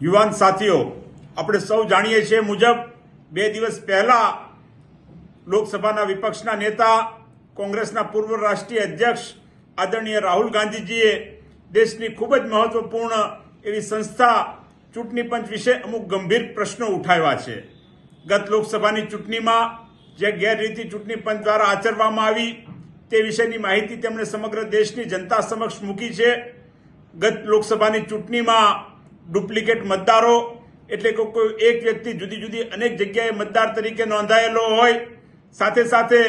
યુવાન સાથીઓ, આપણે સૌ જાણીએ છીએ મુજબ બે દિવસ પહેલા લોકસભાના વિપક્ષના નેતા, કોંગ્રેસના પૂર્વ રાષ્ટ્રીય અધ્યક્ષ આદરણીય રાહુલ ગાંધીજીએ દેશની ખૂબ જ મહત્વપૂર્ણ એવી સંસ્થા ચૂંટણી પંચ વિશે અમુક ગંભીર પ્રશ્નો ઉઠાવ્યા છે. ગત લોકસભાની ચૂંટણીમાં જે ગેરરીતિ ચૂંટણી પંચ દ્વારા આચરવામાં આવી તે વિશેની માહિતી તેમણે સમગ્ર દેશની જનતા સમક્ષ મૂકી છે. ગત લોકસભાની ચૂંટણીમાં ડુપ્લિકેટ મતદારો, એટલે કે કોઈ એક વ્યક્તિ જુદી જુદી અનેક જગ્યાએ મતદાર તરીકે નોંધાયેલો હોય, સાથે સાથે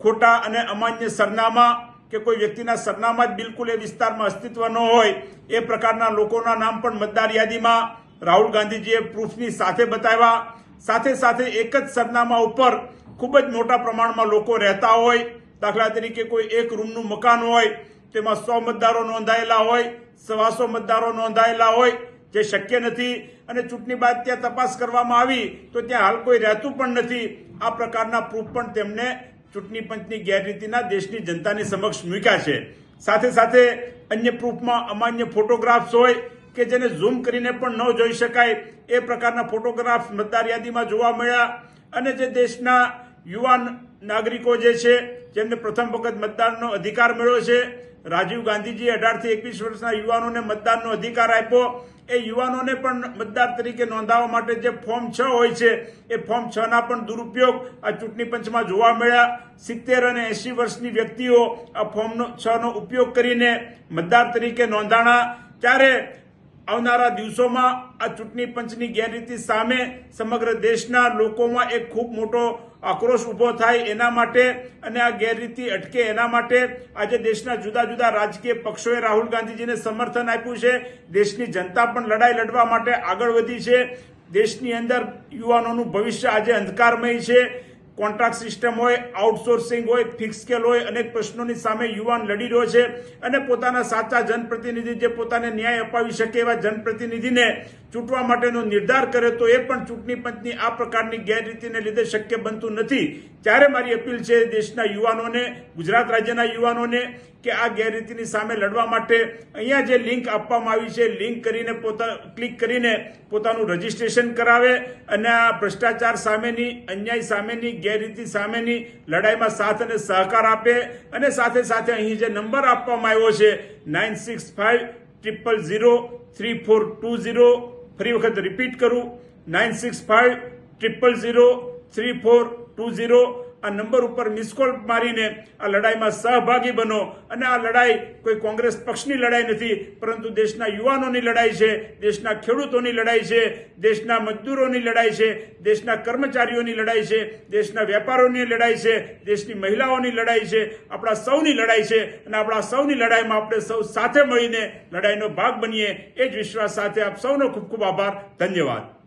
ખોટા અને અમાન્ય સરનામા, કે કોઈ વ્યક્તિના સરનામા જ બિલકુલ એ વિસ્તારમાં અસ્તિત્વ ન હોય, એ પ્રકારના લોકોના નામ પણ મતદાર યાદીમાં રાહુલ ગાંધીજીએ પ્રૂફની સાથે બતાવ્યા. સાથે સાથે એક જ સરનામા ઉપર ખૂબ જ મોટા પ્રમાણમાં લોકો રહેતા હોય, દાખલા તરીકે કોઈ એક રૂમનું મકાન હોય, તેમાં સો મતદારો નોંધાયેલા હોય, સવાસો મતદારો નોંધાયેલા હોય જે શક્ય નથી અને ચૂંટણી બાદ ત્યાં તપાસ કરવામાં આવી, તો ત્યાં હાલ કોઈ રહેતું પણ નથી. આ પ્રકારના પ્રૂફ પણ તેમને ચૂંટણી પંચની ગેરરીતિના દેશની જનતાની સમક્ષ મૂક્યા છે. સાથે સાથે અન્ય પ્રૂફમાં અમાન્ય ફોટોગ્રાફ્સ હોય કે જેને ઝૂમ કરીને પણ ન જોઈ શકાય, એ પ્રકારના ફોટોગ્રાફ્સ મતદાર યાદીમાં જોવા મળ્યા અને જે દેશના યુવાન નાગરિકો જે છે, જેમને પ્રથમ વખત મતદાનનો અધિકાર મળ્યો છે, રાજીવ ગાંધીજીએ અઢારથી એકવીસ વર્ષના યુવાનોને મતદાનનો અધિકાર આપ્યો એ યુવાનોને પણ મતદાર તરીકે નોંધાવવા માટે જે ફોર્મ છ હોય છે, એ ફોર્મ છ ના પણ દુરુપયોગ આ ચૂંટણી પંચમાં જોવા મળ્યા. સિત્તેર અને એસી વર્ષની વ્યક્તિઓ આ ફોર્મનો છ નો ઉપયોગ કરીને મતદાર તરીકે નોંધાણા. ત્યારે આવનારા દિવસોમાં આ ચૂંટણી પંચની ગેરરીતિ સામે સમગ્ર દેશના લોકોમાં એક ખૂબ મોટો આક્રોશ ઊભો થાય એના માટે અને આ ગેરરીતિ અટકે એના માટે આજે દેશના જુદા જુદા રાજકીય પક્ષોએ રાહુલ ગાંધીજીને સમર્થન આપ્યું છે. દેશની જનતા પણ લડાઈ લડવા માટે આગળ વધી છે. દેશની અંદર યુવાનોનું ભવિષ્ય આજે અંધકારમય છે. કોન્ટ્રાક્ટ સિસ્ટમ હોય, આઉટસોર્સિંગ હોય, ફિક્સ સ્કેલ હોય, અનેક પ્રશ્નોની સામે યુવાન લડી રહ્યો છે અને પોતાના સાચા જનપ્રતિનિધિ જે પોતાને ન્યાય અપાવી શકે એવા જનપ્રતિનિધિને ચૂંટવા માટેનો નિર્ધાર કરે તો એ પણ ચૂંટણી પંચની આ પ્રકારની ગેરરીતિને લીધે શક્ય બનતું નથી. ત્યારે મારી અપીલ છે દેશના યુવાનોને, ગુજરાત રાજ્યના યુવાનોને કે આ ગેરરીતિની સામે લડવા માટે અહીંયા જે લિંક આપવામાં આવી છે, લિંક કરીને પોતા, ક્લિક કરીને પોતાનું રજિસ્ટ્રેશન કરાવે અને આ ભ્રષ્ટાચાર સામેની, અન્યાય સામેની, ગેરરીતિ સામેની લડાઈમાં સાથ અને સહકાર આપે અને સાથે સાથે અહીં જે નંબર આપવામાં આવ્યો છે, nine six five triple zero three four two zero, ફરી વખત રિપીટ કરું, nine six five triple zero three four two zero આ નંબર ઉપર મિસ કોલ મારીને આ લડાઈમાં સહભાગી બનો. અને આ લડાઈ કોઈ કોંગ્રેસ પક્ષની લડાઈ નથી, પરંતુ દેશના યુવાનોની લડાઈ છે, દેશના ખેડૂતોની લડાઈ છે, દેશના મજદૂરોની લડાઈ છે, દેશના કર્મચારીઓની લડાઈ છે, દેશના વેપારોની લડાઈ છે, દેશની મહિલાઓની લડાઈ છે, આપણા સૌની લડાઈ છે. અને આપણા સૌની લડાઈમાં આપણે સૌ સાથે મળીને લડાઈનો ભાગ બનીએ. એ જ વિશ્વાસ સાથે આપ સૌનો ખૂબ ખૂબ આભાર. ધન્યવાદ.